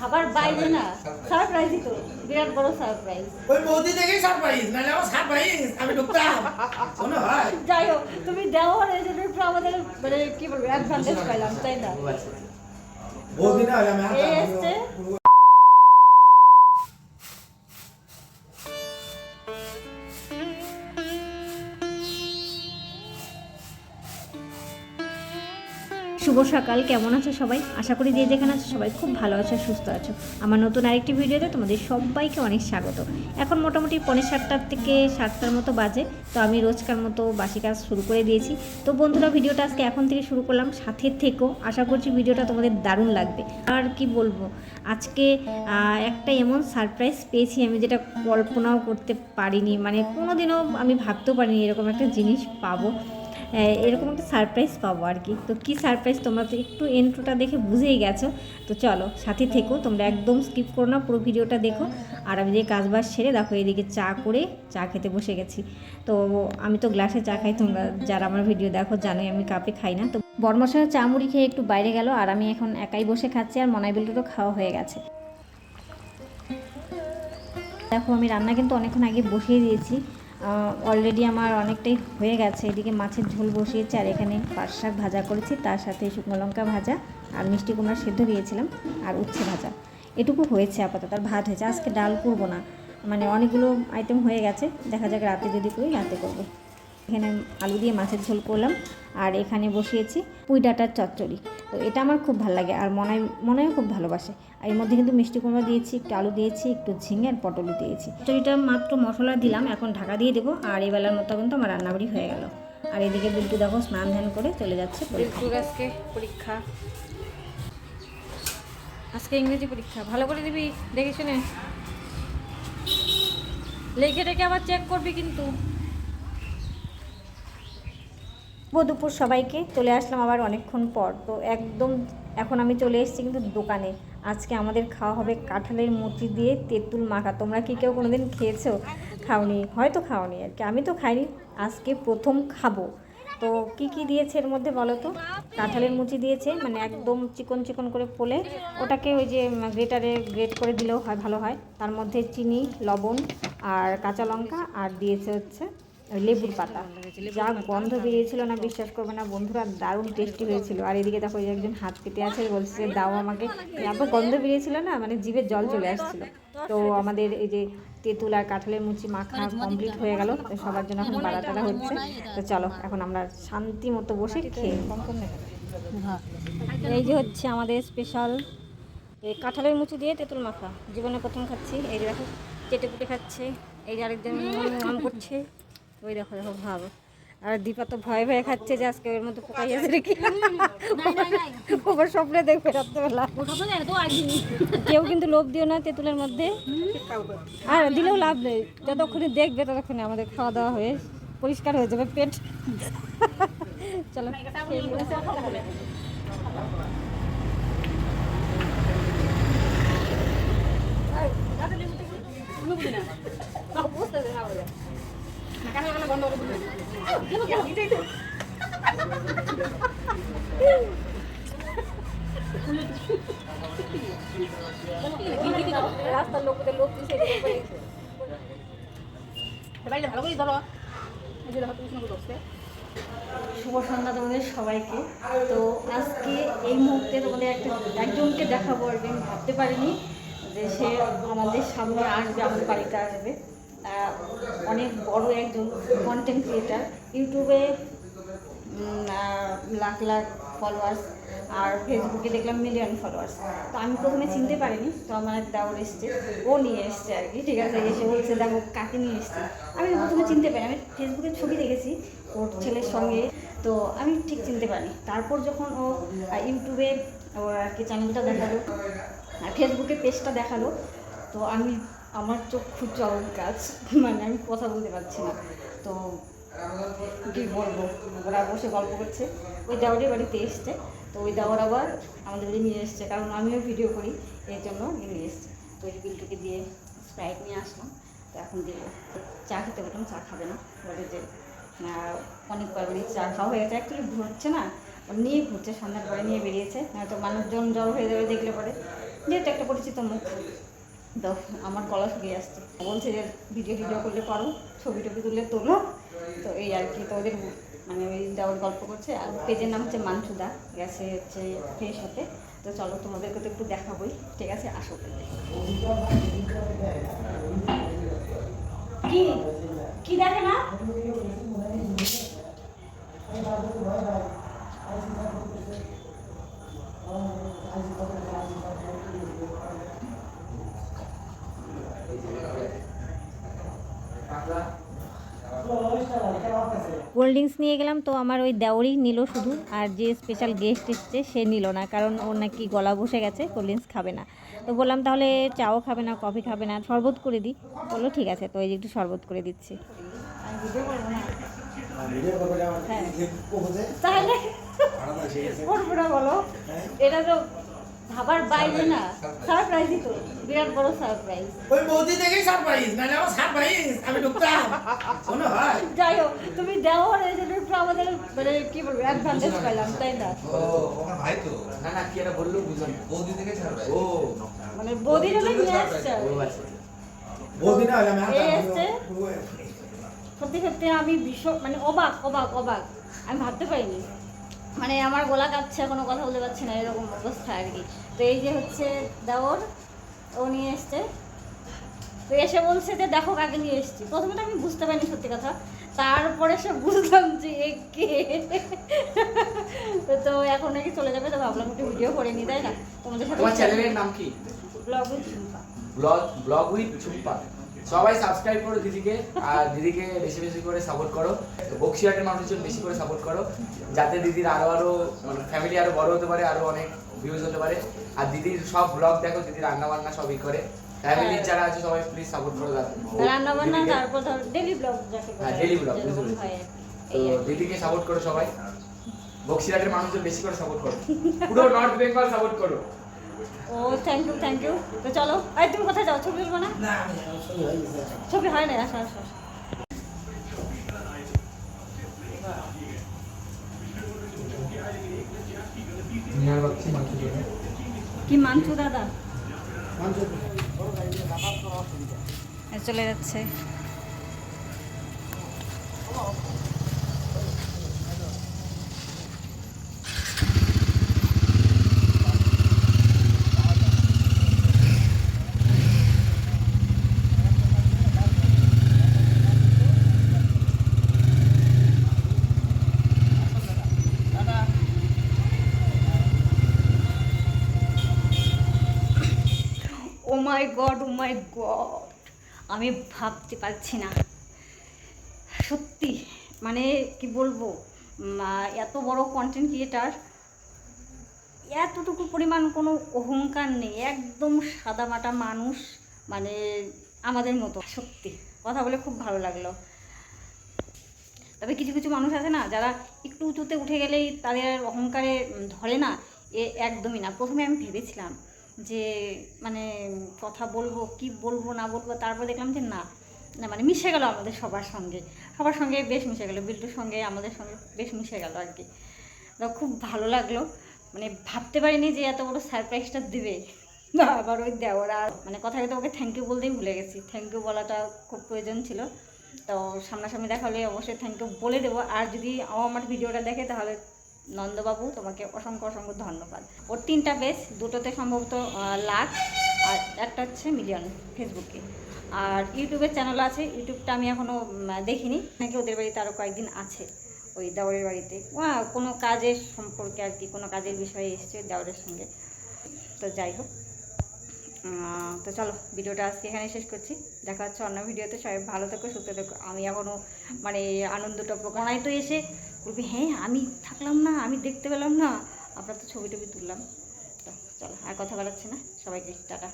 ভাবার বাইরে না সারপ্রাইজই তো বিরাট বড় সারপ্রাইজ ওই মোদি দেখেই সারপ্রাইজ নাহলে আমার সারপ্রাইজ আমি ঢুকতাম। শোনো ভাই যাই হোক তুমি দেওয়ার এই জন্য একটু আমাদের মানে কি বলব অ্যাডভান্টেজ পাইলাম তাই না? বৌদি না আমি শুভ সকাল, কেমন আছো সবাই? আশা করি যে যেখানে আছো সবাই খুব ভালো আছো, সুস্থ আছো। আমার নতুন আরেকটি ভিডিওতে তোমাদের সবাইকে অনেক স্বাগত। এখন মোটামুটি পনেরো সাতটার থেকে সাতটার মতো বাজে, তো আমি রোজকার মতো বাসি কাজ শুরু করে দিয়েছি। তো বন্ধুরা, ভিডিওটা আজকে এখন থেকে শুরু করলাম সাথে থেকেও আশা করছি ভিডিওটা তোমাদের দারুণ লাগবে। আর কি বলব, আজকে একটা এমন সারপ্রাইজ পেয়েছি আমি যেটা কল্পনাও করতে পারিনি। মানে কোনোদিনও আমি ভাবতেও পারিনি এরকম একটা জিনিস পাবো। এরকম একটা সারপ্রাইজ পাবো আর কি। তো কী সারপ্রাইজ তোমরা তো একটু এন্ট্রোটা দেখে বুঝেই গেছো। তো চলো, সাথে থেকো, তোমরা একদম স্কিপ করো না, পুরো ভিডিওটা দেখো। আর আমি যে কাজবাজ সেরে দেখো, এদিকে চা করে চা খেতে বসে গেছি। তো আমি তো গ্লাসে চা খাই, তোমরা যারা আমার ভিডিও দেখো জানোই, আমি কাপে খাই না। তো বর্মশায় চা মুড়ি খেয়ে একটু বাইরে গেল, আর আমি এখন একাই বসে খাচ্ছি, আর মনাই বিলটুরও খাওয়া হয়ে গেছে। দেখো, আমি রান্না কিন্তু অনেকক্ষণ আগে বসিয়ে দিয়েছি। অলরেডি আমার অনেকটাই হয়ে গেছে। এদিকে মাছের ঝোল বসিয়েছে আর এখানে পাট শাক ভাজা করেছি। তার সাথে শুকনো লঙ্কা ভাজা আর মিষ্টি কুমড়া সেদ্ধ দিয়েছিলাম আর উচ্ছে ভাজা। এটুকু হয়েছে আপাতত, আর ভাত হয়েছে। আজকে ডাল করব না। মানে অনেকগুলো আইটেম হয়ে গেছে। দেখা যাক রাতে যদি করি, রাতে করব। এখানে আলু দিয়ে মাছের ঝোল করলাম আর এখানে বসিয়েছি পুঁই ডাঁটার চচ্চড়ি। তো এটা আমার খুব ভালো লাগে আর মনাই মনাইও খুব ভালোবাসে। আর এর মধ্যে কিন্তু মিষ্টি কুমড়া দিয়েছি, একটু আলু দিয়েছি, একটু ঝিঙে আর পটলও দিয়েছি। চচ্চড়িটা মাত্র মশলা দিলাম, এখন ঢাকা দিয়ে দেবো আর এই বেলার মতো কিন্তু আমার রান্নাবাড়ি হয়ে গেল। আর এদিকে বিল্টু দেখো স্নান ধ্যান করে চলে যাচ্ছে পরীক্ষা। আজকে ইংরেজি পরীক্ষা, ভালো করে দিবি, দেখে শুনে। লিখে রেখে আবার চেক করবি কিন্তু। শুভ দুপুর সবাইকে চলে আসলাম আবার অনেকক্ষণ পর। তো একদম এখন আমি চলে এসেছি কিন্তু দোকানে। আজকে আমাদের খাওয়া হবে কাঁঠালের মুচি দিয়ে তেঁতুল মাখা। তোমরা কি কেউ কোনোদিন খেয়েছো? খাওনি। হয়তো খাওনি আর কি। আমি তো খাইনি। আজকে প্রথম খাব। তো কি কি দিয়েছে এর মধ্যে বলো তো? কাঁঠালের মুচি দিয়েছে মানে একদম চিকন চিকন করে পোলে। ওটাকে ওই যে গ্রেটারে গ্রেট করে দিলেও হয়, ভালো হয়। তার মধ্যে চিনি, লবণ আর কাঁচা লঙ্কা আর দিয়েছে হচ্ছে লেবুর পাতা। যা গন্ধ বেরিয়েছিল না, বিশ্বাস করবে না, বন্ধুরা, দারুণ টেস্টি হয়েছিল। আর এদিকে দেখো একজন হাত পেতে আছে, বলছে দাও আমাকে। এত গন্ধ বেরিয়েছিল না মানে জিভে জল চলে আসছিল। তো আমাদের এই যে তেঁতুল আর কাঁঠালের মুচি মাখা কমপ্লিট হয়ে গেল। সবার জন্য এখন বাড়াটারা হচ্ছে। তো চলো, এখন আমরা শান্তি মতো বসে খেয়ে এই যে হচ্ছে আমাদের স্পেশাল এই কাঁঠালের মুচি দিয়ে তেঁতুল মাখা। জীবনে প্রথম খাচ্ছি। এই যে দেখো চেটে পুটে খাচ্ছে। এই যে আরেকজন করছে। ওই দেখো দেখো ভাব। আর দীপা তো ভয়ে ভয়ে খাচ্ছে যে আজকে ওর মধ্যে পোকাই আছে নাকি? ওর স্বপ্নে দেখবে রাত্রেবেলা। কেউ কিন্তু লোভ দিও না তেঁতুলের মধ্যে। আর দিলেও লাভ নেই। যতক্ষণে দেখবে ততক্ষণে আমাদের খাওয়া দাওয়া হয়ে পরিষ্কার হয়ে যাবে পেট। চলো। রাস্তার শুভ সন্ধ্যা তোমাদের সবাইকে। তো আজকে এই মুহূর্তে তোমাদের একটা একজনকে দেখাবো আর ভাবতে পারিনি যে সে আমাদের সামনে আসবে, আমাদের বাড়িতে আসবে। অনেক বড় একজন কন্টেন্ট ক্রিয়েটার ইউটিউবে লাখ লাখ ফলোয়ার্স আর ফেসবুকে দেখলাম মিলিয়ন ফলোয়ার্স তো আমি প্রথমে চিনতে পারিনি, তো আমার এক দাওয়ার এসছে, ও নিয়ে এসছে আর কি, ঠিক আছে? এসে বলছে, দেখো, কাকে নিয়ে এসছে? আমি প্রথমে চিনতে পারি আমি ফেসবুকে ছবি দেখেছি, ওর ছেলের সঙ্গে, তো আমি ঠিক চিনতে পারি তারপর যখন ও ইউটিউবে ওর আর কি চ্যানেলটা দেখাল ফেসবুকে পেজটা দেখাল, তো আমি আমার চক্ষু চরম কাজ মানে আমি কথা বলতে পারছি না। তো কী বলব? ওরা বসে গল্প করছে। ওই দেওয়ারের বাড়িতে এসছে। তো ওই দেওয়ার আবার আমাদের বাড়ি নিয়ে এসছে, কারণ আমিও ভিডিও করি, এর জন্য নিয়ে এসছে। তো ওই বিলটুকে দিয়ে স্প্রাইট নিয়ে আসলাম। তো এখন দিয়ে চা খেতে বললাম, চা খাবে না। বলে যে অনেক কয়েকবারই চা খাওয়া হয়ে গেছে। অ্যাকচুয়ালি ঘুরছে না নিয়ে ঘুরছে, সন্ধ্যার পরে নিয়ে বেরিয়েছে। নয়তো মানুষজন জড়ো হয়ে যাবে, দেখলে পরে। যেহেতু একটা পরিচিত মুখ। তো আমার গলা শুকিয়ে আসছে। বলছে যে ভিডিও ভিডিও করলে পারো, ছবি টবি তুলে তোলো। তো এই আর কি, তো ওদের মানে ওই দেওয়ার গল্প করছে, আর পেজের নাম হচ্ছে মানসুদা, গেছে হচ্ছে ফ্রেশ হতে তো চলো, তোমাদেরকে তো একটু দেখাবোই, ঠিক আছে? আসো। কি? কি দেখে না কোল্ড ড্রিঙ্কস নিয়ে গেলাম তো আমার ওই দেওরই নিল শুধু। আর যে স্পেশাল গেস্ট এসছে সে নিল না কারণ ওর নাকি গলা বসে গেছে কোল্ড ড্রিঙ্কস খাবে না। তো বললাম তাহলে চাও খাবে না কফি খাবে না শরবত করে দিই। বলল ঠিক আছে। তো এই যে একটু শরবত করে দিচ্ছি। হ্যাঁ। তাহলে বলো এটা তো ভাবার বাইরে না সারপ্রাইজই তো বিরাট বড় সারপ্রাইজ ওই বৌদি দেখেই সারপ্রাইজ নাহলে আমার সারপ্রাইজ আমি ঢুকতাম। শোনো হয়। যাই হোক তুমি দেওয়া এই জন্য একটু আমাদের মানে কি বলব অ্যাডভান্টেজ পেলাম তাই না? ও আমার ভাই তো। না না কি এটা বলল বুঝলাম বৌদি থেকে ছাড়বে ও। মানে বদির হলে আসছে। আচ্ছা। বৌদি না হলে আমি সত্যি সত্যি আমি ভীষণ মানে অবাক অবাক অবাক। আমি ভাবতে পারিনি। মানে আমার গলা কাটছে কোনো কথা বলতে পারছি না এরকম অবস্থা আর কি। তো এই যে হচ্ছে দেওর ও নিয়ে এসছে। তো এসে বলছে যে দেখো কাকে নিয়ে এসছি। প্রথমে তো আমি বুঝতে পারিনি সত্যি কথা। তারপরে সে বুঝলাম যে কে? তো এখন নাকি চলে যাবে তো ভাবলাম একটু ভিডিও করে নি তাই না? তোমাদের সাথে তোমার চ্যানেলের নাম কি? Blog with Jhumpa. Blog blog with Jhumpa সবাই সাবস্ক্রাইব করো দিদিকে আর দিদিকে বেশি বেশি করে সাপোর্ট করো। বক্সিয়াটের মানুষজন বেশি করে সাপোর্ট করো যাতে দিদির আরও আরও মানে ফ্যামিলি আরও বড় হতে পারে আরও অনেক ভিউজ হতে পারে। আর দিদির সব ব্লগ দেখো দিদির রান্না বান্না সবই করে। ফ্যামিলির যারা আছে সবাই প্লিজ সাপোর্ট করো রান্না বান্না তারপর ধর ডেলি ব্লগ যাকে হ্যাঁ, আর কি। তো। দিদিকে সাপোর্ট করো সবাই। বক্সিরাটের মানুষজন বেশি করে সাপোর্ট করো। পুরো নর্থ বেঙ্গল সাপোর্ট করো। ও থ্যাংক ইউ থ্যাংক ইউ তো চলো এই তুমি কোথায় যাও? ছবি তুলবো না। ছবি হয় না। আসো আসো। কি মানছো দাদা? চলে যাচ্ছে ও মাই গড ও মাই গড আমি ভাবতে পারছি না। সত্যি মানে কি বলব? এত বড় কন্টেন্ট ক্রিয়েটার এতটুকু পরিমাণ কোনো অহংকার নেই, একদম সাদামাটা মানুষ মানে আমাদের মতো। সত্যি, কথা বলে খুব ভালো লাগল। তবে কিছু কিছু মানুষ আছে না, যারা একটু উঁচুতে উঠে গেলেই তাদের অহংকারে ধরে না, এ একদমই না। প্রথমে আমি ভেবেছিলাম যে মানে কথা বলব, কি বলব, না বলব, তারপর দেখলাম যে না না মানে মিশে গেল আমাদের সবার সঙ্গে। সবার সঙ্গে বেশ মিশে গেলো, বিল্টুর সঙ্গে আমাদের সঙ্গে বেশ মিশে গেল আর কি। তো খুব ভালো লাগল। মানে ভাবতে পারিনি যে এত বড় সারপ্রাইজটা দেবে। না, আবার ওই দেওয়ারা মানে কথা কথা ওকে থ্যাংক ইউ বলতেই ভুলে গেছি। থ্যাংক ইউ বলাটা খুব প্রয়োজন ছিল। তো সামনাসামনি দেখা হলে অবশ্যই থ্যাংক ইউ বলে দেবো। আর যদি আমার ভিডিওটা দেখে, তাহলে নন্দবাবু, তোমাকে অসংখ্য অসংখ্য ধন্যবাদ। ওর তিনটা বেশ, দুটোতে সম্ভবত লাখ, আর একটা হচ্ছে মিলিয়ন ফেসবুকে আর ইউটিউবের চ্যানেল আছে, ইউটিউবটা আমি এখনও দেখিনি। নাকি ওদের বাড়িতে আরও কয়েকদিন আছে, ওই দেওয়ারের বাড়িতে। কোনো কাজের সম্পর্কে আর কি, কোনো কাজের বিষয়ে এসছে দেওয়ারের সঙ্গে। তো যাই হোক তো চলো, ভিডিওটা আজকে এখানে শেষ করছি। দেখা হচ্ছে অন্য ভিডিওতে, সবাই ভালো থেকো, সুস্থ থেকো। আমি এখনও মানে আনন্দটা প্রকাশনায় তো এসে বলবি হ্যাঁ আমি থাকলাম না, আমি দেখতে পেলাম না। আমরা তো ছবি টবি তুললাম। তো চলো, আর কথা বাড়াচ্ছি না। সবাইকে টাটা।